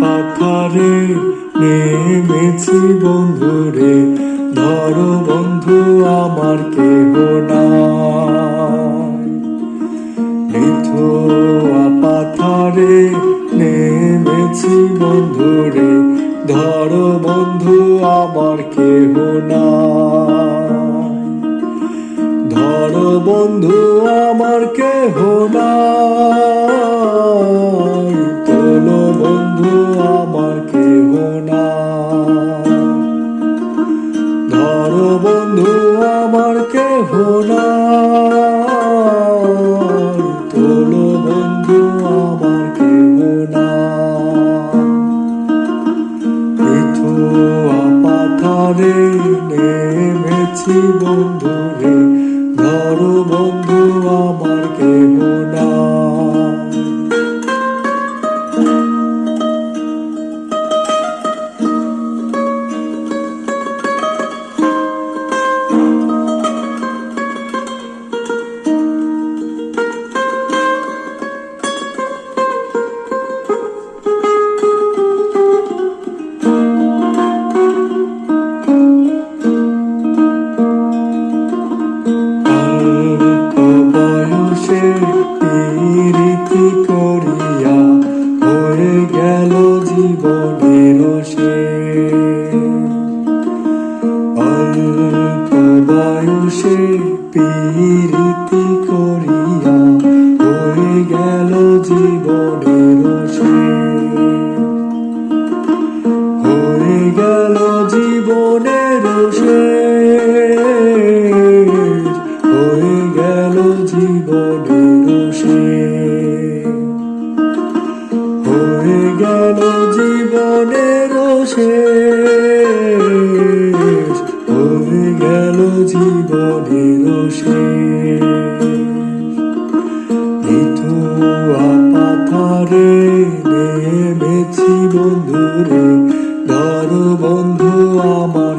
পাথারে নেমেছি বন্ধুরে, ধরো বন্ধু আমার কেহ পিঠুয়া পাথারে নেমেছি বন্ধুরে, ধরো বন্ধু আমার কেহ নাই। বন্ধু আমার কেহ নাই। তোলো বন্ধু আমার কেহ নাই। ধরো বন্ধু আমার কেহ নাই। তোলো বন্ধু আমার কেহ পিঠুয়া পাথারে নেমেছি বন্ধুরে। ধরো শেষ। অল্প বয়সে প্রীতি করিয়া হয়ে গেল জীবনের। হয়ে গেল জীবনের হয়ে গেল জীবনের হয়ে গেল শেষ হয়ে গেল জীবনের শেষ। পাথারে নেমেছি বন্ধুরে ধরো বন্ধু আমার